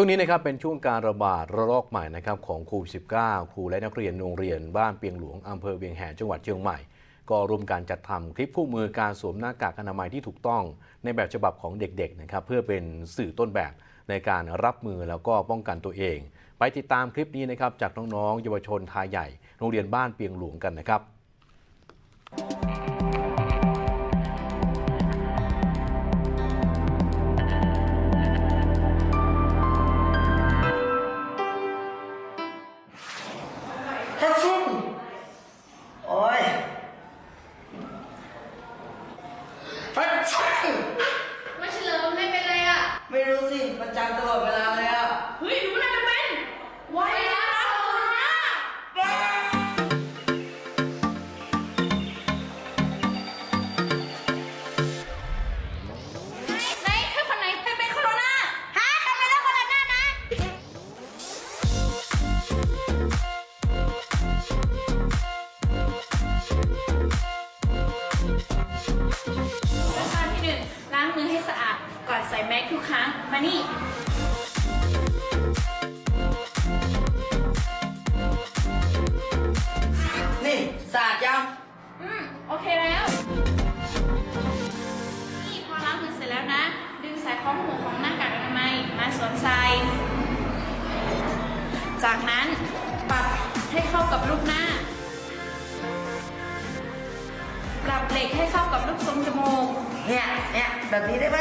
ช่วงนี้นะครับเป็นช่วงการระบาดระลอกใหม่นะครับของโควิด -19 ครูและนักเรียนโรงเรียนบ้านเปียงหลวงอำเภอเวียงแหงจังหวัดเชียงใหม่ ก็ร่วมการจัดทำคลิปคู่มือการสวมหน้ากากอนามัยที่ถูกต้อง ในแบบฉบับของเด็กๆนะครับเพื่อเป็นสื่อต้นแบบในการรับมือแล้วก็ป้องกันตัวเอง ไปติดตามคลิปนี้นะครับจากน้องๆเยาวชนทายใหญ่ โรงเรียนบ้านเปียงหลวงกันนะครับ ไม่รู้สิ มันจามตลอดเวลาเลยอะเฮ้ยรู้น่าจะเป็นไวรัสโคโรนาไหนใครคนไหนเป็นเป็นโคโรนาฮะใครเป็นโคโรนานะ ขั้นตอนที่หนึ่งล้างมือให้สะอาด ก่อนใส่แมสทุกครั้ง มานี่ นี่สาดยังอืม โอเคแล้ว นี่พอล้างมือเสร็จแล้วนะ ดึงสายคล้องหูของหน้ากากอนามัยมาสวมใส่ จากนั้นปรับให้เข้ากับรูปหน้า ปรับเหล็กให้เข้ากับรูปทรงจมูก เนี่ยเนี่ยแบบนี้ได้ไหม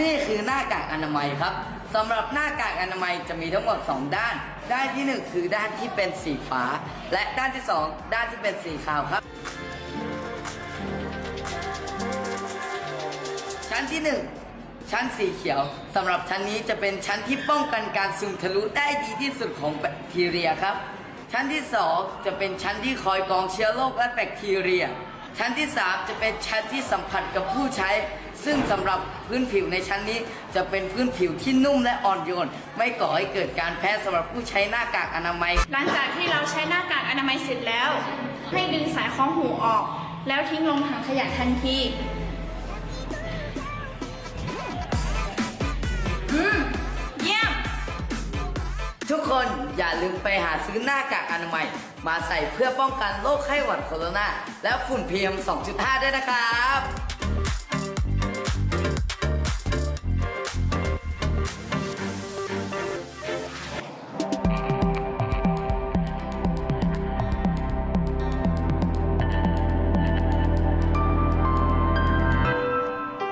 นี่คือหน้ากากอนามัยครับสำหรับหน้ากากอนามัยจะมีทั้งหมด 2 ด้าน ด้านทีหนึ่1 คือด้านที่เป็นสีฟ้า และด้านที่ 2 ด้านที่เป็นสีขาวครับ ชั้นที่ 1 ชั้นสีเขียวสำหรับชั้นนี้จะเป็นชั้นที่ป้องกันการซึมทะลุได้ดีที่สุดของแบคทีเรียครับ ชั้นที่ 2 จะเป็นชั้นที่คอยกองเชื้อโรคและแบคทีเรีย ชั้นที่ 3 จะเป็นชั้นที่สัมผัสกับผู้ใช้ ซึ่งสำหรับพื้นผิวในชั้นนี้ จะเป็นพื้นผิวที่นุ่มและอ่อนโยน ไม่ก่อให้เกิดการแพ้สำหรับผู้ใช้หน้ากากอนามัย หลังจากที่เราใช้หน้ากากอนามัยเสร็จแล้ว ให้ดึงสายคล้องหูออก แล้วทิ้งลงถังขยะทันที คนอย่าลืมไปหาซื้อหน้ากากอนามัย มาใส่เพื่อป้องกันโรคไข้หวัดโคโรนาและฝุ่น PM 2.5 ด้วยนะครับ